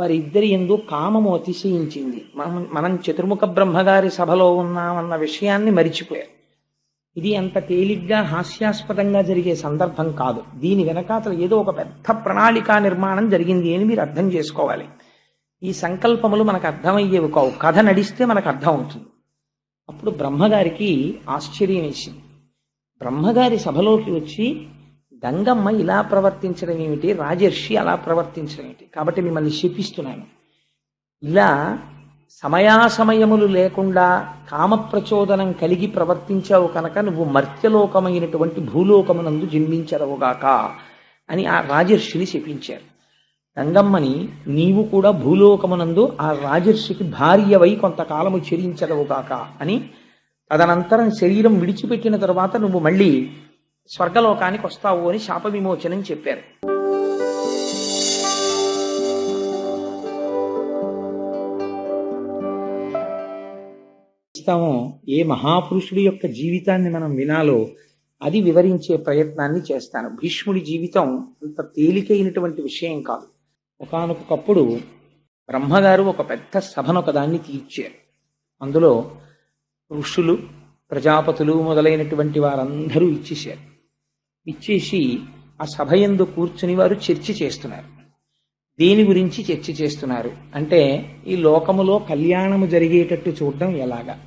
వారిద్దరి ఎందు కామము అతిశయించింది. మనం మనం చతుర్ముఖ బ్రహ్మగారి సభలో ఉన్నామన్న విషయాన్ని మరిచిపోయారు ఇది అంత తేలిగ్గా హాస్యాస్పదంగా జరిగే సందర్భం కాదు. దీని వెనకాతల ఏదో ఒక పెద్ద ప్రణాళికా నిర్మాణం జరిగింది అని మీరు అర్థం చేసుకోవాలి. ఈ సంకల్పములు మనకు అర్థమయ్యేవి కావు. కథ నడిస్తే మనకు అర్థం అవుతుంది. అప్పుడు బ్రహ్మగారికి ఆశ్చర్యం వేసింది. బ్రహ్మగారి సభలోకి వచ్చి గంగమ్మ ఇలా ప్రవర్తించడం ఏమిటి? రాజర్షి అలా ప్రవర్తించడం ఏమిటి? కాబట్టి మిమ్మల్ని శపిస్తున్నాను. ఇలా సమయాసమయములు లేకుండా కామ ప్రచోదనం కలిగి ప్రవర్తించావు కనుక నువ్వు మర్త్యలోకమైనటువంటి భూలోకమునందు జన్మించరవుగాక అని ఆ రాజర్షిని శపించారు. గంగమ్మని నీవు కూడా భూలోకమునందు ఆ రాజర్షికి భార్యవై కొంతకాలము చెల్లించదవుగాక అని తదనంతరం శరీరం విడిచిపెట్టిన తర్వాత నువ్వు మళ్ళీ స్వర్గలోకానికి వస్తావు అని శాప విమోచనం చెప్పారు. ఇస్తామో ఏ మహాపురుషుడి యొక్క జీవితాన్ని మనం వినాలో అది వివరించే ప్రయత్నాన్ని చేస్తాను. భీష్ముడి జీవితం అంత తేలికైనటువంటి విషయం కాదు. ఒకానొకప్పుడు బ్రహ్మగారు ఒక పెద్ద సభను ఒకదాన్ని తీర్చారు. అందులో ఋషులు ప్రజాపతులు మొదలైనటువంటి వారందరూ ఇచ్చేశారు. ఇచ్చేసి ఆ సభ ఎందు కూర్చుని వారు చర్చ చేస్తున్నారు. దేని గురించి చర్చ చేస్తున్నారు. అంటే ఈ లోకములో కళ్యాణము జరిగేటట్టు చూడడం ఎలాగా?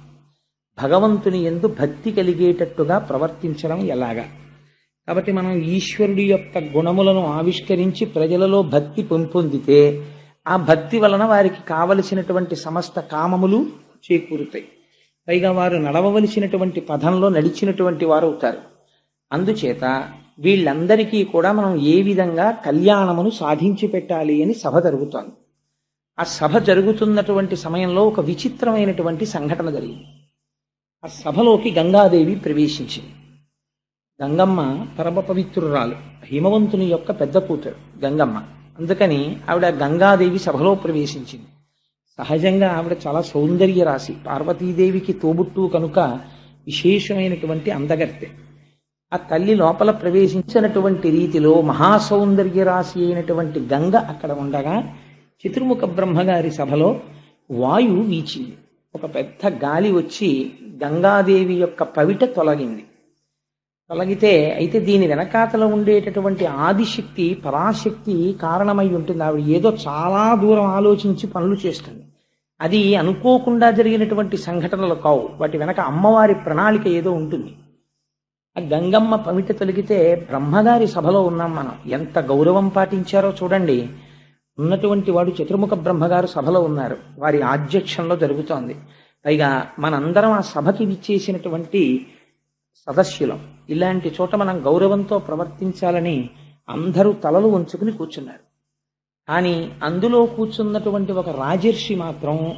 భగవంతుని ఎందు భక్తి కలిగేటట్టుగా ప్రవర్తించడం ఎలాగా? కాబట్టి మనం ఈశ్వరుడి యొక్క గుణములను ఆవిష్కరించి ప్రజలలో భక్తి పెంపొందితే ఆ భక్తి వలన వారికి కావలసినటువంటి సమస్త కామములు చేకూరుతాయి. పైగా వారు నడవవలసినటువంటి పదంలో నడిచినటువంటి వారు అవుతారు. అందుచేత వీళ్ళందరికీ కూడా మనం ఏ విధంగా కళ్యాణమును సాధించి పెట్టాలి అని సభ జరుగుతోంది. ఆ సభ జరుగుతున్నటువంటి సమయంలో ఒక విచిత్రమైనటువంటి సంఘటన జరిగింది. ఆ సభలోకి గంగాదేవి ప్రవేశించింది. గంగమ్మ పరమ పవిత్రురాలు హిమవంతుని యొక్క పెద్ద కూతురు గంగమ్మ. అందుకని ఆవిడ గంగాదేవి సభలో ప్రవేశించింది. సహజంగా ఆవిడ చాలా సౌందర్య రాశి పార్వతీదేవికి తోబుట్టు కనుక విశేషమైనటువంటి అందగత్తె. ఆ తల్లి లోపల ప్రవేశించినటువంటి రీతిలో మహాసౌందర్య రాశి అయినటువంటి గంగ అక్కడ ఉండగా చతుర్ముఖ బ్రహ్మగారి సభలో వాయువు వీచింది. ఒక పెద్ద గాలి వచ్చి గంగాదేవి యొక్క పవిట తొలగింది. తొలగితే అయితే దీని వెనకాతలో ఉండేటటువంటి ఆదిశక్తి పరాశక్తి కారణమై ఉంటుంది. ఆవిడ ఏదో చాలా దూరం ఆలోచించి పనులు చేస్తుంది. అది అనుకోకుండా జరిగినటువంటి సంఘటనలు కావు. వాటి వెనక అమ్మవారి ప్రణాళిక ఏదో ఉంటుంది. ఆ గంగమ్మ పమిట తొలగితే బ్రహ్మగారి సభలో ఉన్నాం మనం. ఎంత గౌరవం పాటించారో చూడండి. ఉన్నటువంటి వాడు చతుర్ముఖ బ్రహ్మగారు సభలో ఉన్నారు. వారి ఆధ్యక్షంలో జరుగుతోంది. పైగా మనందరం ఆ సభకి విచ్చేసినటువంటి సదస్యులం. ఇలాంటి చోట మనం గౌరవంతో ప్రవర్తించాలని అందరూ తలలు ఉంచుకుని కూర్చున్నారు. కానీ అందులో కూర్చున్నటువంటి ఒక రాజర్షి మాత్రం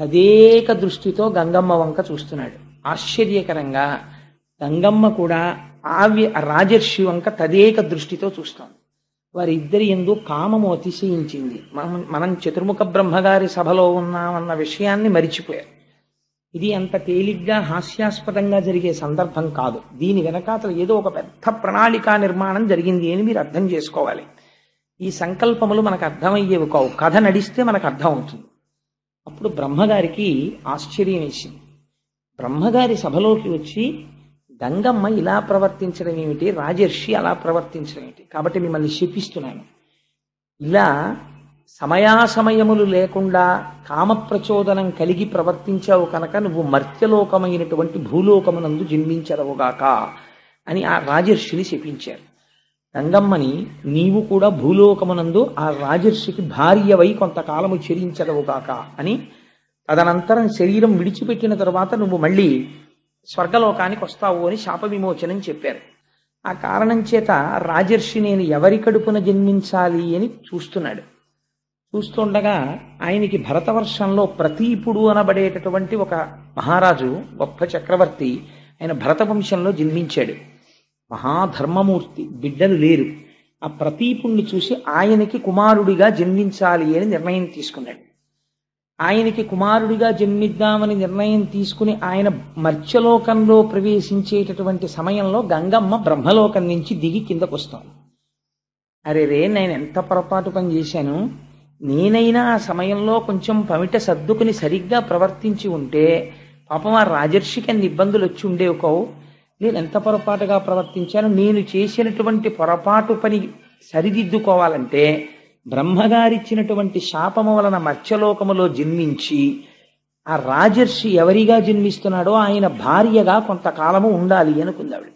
తదేక దృష్టితో గంగమ్మ వంక చూస్తున్నాడు. ఆశ్చర్యకరంగా గంగమ్మ కూడా ఆవ్య రాజర్షి వంక తదేక దృష్టితో చూస్తాం వారిద్దరి ఎందు కామము అతిశయించింది. మనం మనం చతుర్ముఖ బ్రహ్మగారి సభలో ఉన్నామన్న విషయాన్ని మరిచిపోయారు ఇది అంత తేలిగ్గా హాస్యాస్పదంగా జరిగే సందర్భం కాదు. దీని వెనకాతల ఏదో ఒక పెద్ద ప్రణాళికా నిర్మాణం జరిగింది అని మీరు అర్థం చేసుకోవాలి. ఈ సంకల్పములు మనకు అర్థమయ్యేవి కావు. కథ నడిస్తే మనకు అర్థం అవుతుంది అప్పుడు బ్రహ్మగారికి ఆశ్చర్యం వేసింది బ్రహ్మగారి సభలోకి వచ్చి గంగమ్మ ఇలా ప్రవర్తించడం ఏమిటి? రాజర్షి అలా ప్రవర్తించడం ఏమిటి? కాబట్టి మిమ్మల్ని శిపిస్తున్నాను. ఇలా సమయాసమయములు లేకుండా కామ ప్రచోదనం కలిగి ప్రవర్తించావు కనుక నువ్వు మర్త్యలోకమైనటువంటి భూలోకమునందు జన్మించరవుగాక అని ఆ రాజర్షిని శపించారు. రంగమ్మని నీవు కూడా భూలోకమునందు ఆ రాజర్షికి భార్యవై కొంతకాలము చెరించదవుగాక అని తదనంతరం శరీరం విడిచిపెట్టిన తర్వాత నువ్వు మళ్ళీ స్వర్గలోకానికి వస్తావు అని శాప విమోచనం చెప్పారు. ఆ కారణం చేత రాజర్షి నేను ఎవరి కడుపున జన్మించాలి అని చూస్తున్నాడు. చూస్తుండగా ఆయనకి భరతవర్షంలో ప్రతీపుడు అనబడేటటువంటి ఒక మహారాజు గొప్ప చక్రవర్తి ఆయన భరత వంశంలో జన్మించాడు. మహాధర్మమూర్తి బిడ్డలు లేరు. ఆ ప్రతీపుణ్ణి చూసి ఆయనకి కుమారుడిగా జన్మించాలి అని నిర్ణయం తీసుకున్నాడు. ఆయనకి కుమారుడిగా జన్మిద్దామని నిర్ణయం తీసుకుని ఆయన మర్త్యలోకంలో ప్రవేశించేటటువంటి సమయంలో గంగమ్మ బ్రహ్మలోకం నుంచి దిగి కిందకు వస్తాం అరే రే నేను ఎంత పొరపాటు పని చేశాను? నేనైనా ఆ సమయంలో కొంచెం పమిట సర్దుకుని సరిగ్గా ప్రవర్తించి ఉంటే పాపం ఆ రాజర్షికి అన్ని ఇబ్బందులు వచ్చి ఉండేవి కావు. నేను ఎంత పొరపాటుగా ప్రవర్తించాను? నేను చేసినటువంటి పొరపాటు పని సరిదిద్దుకోవాలంటే బ్రహ్మగారిచ్చినటువంటి శాపము వలన మత్స్యలోకములో జన్మించి ఆ రాజర్షి ఎవరిగా జన్మిస్తున్నాడో ఆయన భార్యగా కొంతకాలము ఉండాలి అనుకుందావిడ.